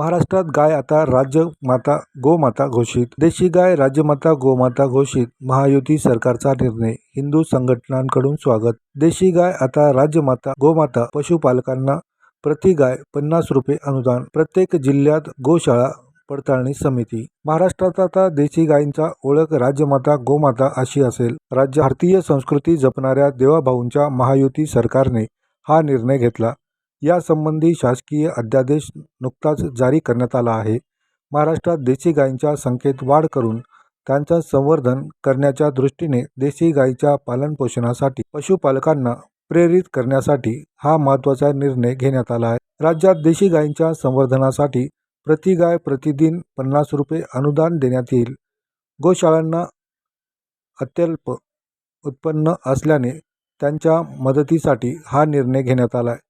महाराष्ट्रात गाय आता राज्यमाता गोमाता घोषित. देशी गाय राज्यमाता गोमाता घोषित. महायुती सरकारचा निर्णय. हिंदू संघटनांकडून स्वागत. देशी गाय आता राज्यमाता गोमाता पशुपालकांना प्रति गाय पन्नास रुपये अनुदान. प्रत्येक जिल्ह्यात गोशाळा पडताळणी समिती. महाराष्ट्रात आता देशी गायींचा ओळख राज्यमाता गोमाता अशी असेल. राज्य भारतीय संस्कृती जपणाऱ्या देवाभाऊंच्या महायुती सरकारने हा निर्णय घेतला. यासंबंधी शासकीय अध्यादेश नुकताच जारी करण्यात आला आहे. महाराष्ट्रात देशी गायींच्या संख्येत वाढ करून त्यांचं संवर्धन करण्याच्या दृष्टीने देशी गायीच्या पालनपोषणासाठी पशुपालकांना प्रेरित करण्यासाठी हा महत्त्वाचा निर्णय घेण्यात आला आहे. राज्यात देशी गायींच्या संवर्धनासाठी प्रति गाय प्रतिदिन पन्नास रुपये अनुदान देण्यात येईल. गोशाळांना अत्यल्प उत्पन्न असल्याने त्यांच्या मदतीसाठी हा निर्णय घेण्यात आला आहे.